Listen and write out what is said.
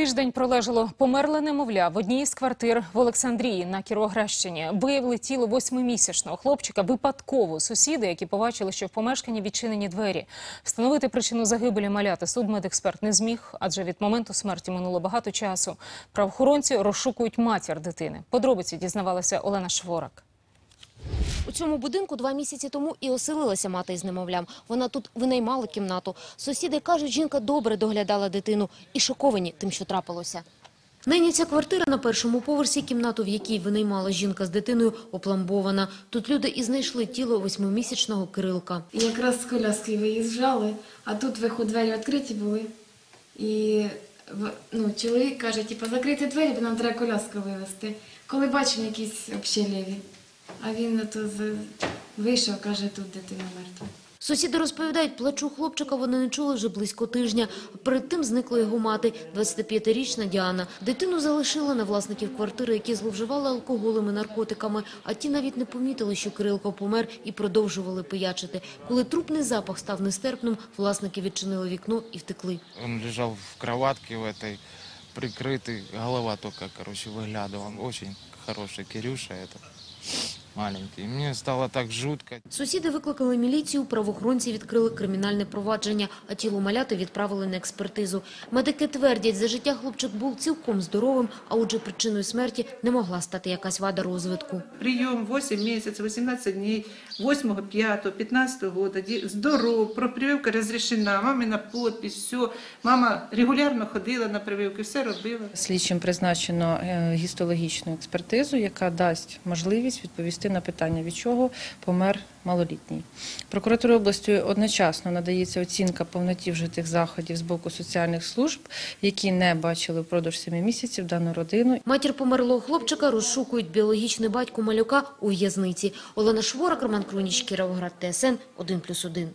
Тиждень пролежало померле немовля в одній із квартир в Олександрії на Кіровоградщині. Виявили тіло восьмимісячного хлопчика випадково. Сусіди, які побачили, що в помешканні відчинені двері. Встановити причину загибелі маляти судмедексперт не зміг, адже від моменту смерті минуло багато часу. Правоохоронці розшукують матір дитини. Подробиці дізнавалася Олена Шворак. У цьому будинку два місяці тому і оселилася мати із немовлям. Вона тут винаймала кімнату. Сусіди кажуть, жінка добре доглядала дитину і шоковані тим, що трапилося. Нині ця квартира на першому поверсі, кімнату, в якій винаймала жінка з дитиною, опламбована. Тут люди і знайшли тіло восьмимісячного Кирилка. Якраз з коляски виїжджали, а тут виход двері відкриті були. І ну, чоловік каже, типу, закрити двері, бо нам треба коляску вивезти. Коли бачимо якісь общелєві, а він то з- вийшов, каже, тут дитина мертва. Сусіди розповідають, плачу хлопчика вони не чули вже близько тижня. Перед тим зникла його мати, 25-річна Діана. Дитину залишила на власників квартири, які зловживали алкоголем і наркотиками. А ті навіть не помітили, що Кирилко помер і продовжували пиячити. Коли трупний запах став нестерпним, власники відчинили вікно і втекли. Он лежал в кроватке в этой, прикрытый, голова только, короче, выглядывала. Очень хороший Кирюша это, маленький. Мне стало так жутко. Сусіди викликали міліцію, правоохоронці відкрили кримінальне провадження, а тіло маляти відправили на експертизу. Медики твердять, за життя хлопчик був цілком здоровим, а отже причиною смерті не могла стати якась вада розвитку. Прием 8 месяцев, 18 дней, 8, 5, 15 года, здоров, про прививка разрешена, мамина подпись, все. Мама регулярно ходила на прививки, все робила. Слідчим призначено е, гістологічну експертизу, яка дасть можливість відповісти на питання, від чого помер малолітній. Прокуратурою області одночасно надається оцінка повноті вжитих заходів з боку соціальних служб, які не бачили впродовж семи місяців дану родину. Матір померлого хлопчика розшукують біологічний батько малюка у в'язниці. Олена Шворак, Роман Круніч, Кіровоград, ТСН 1+,1.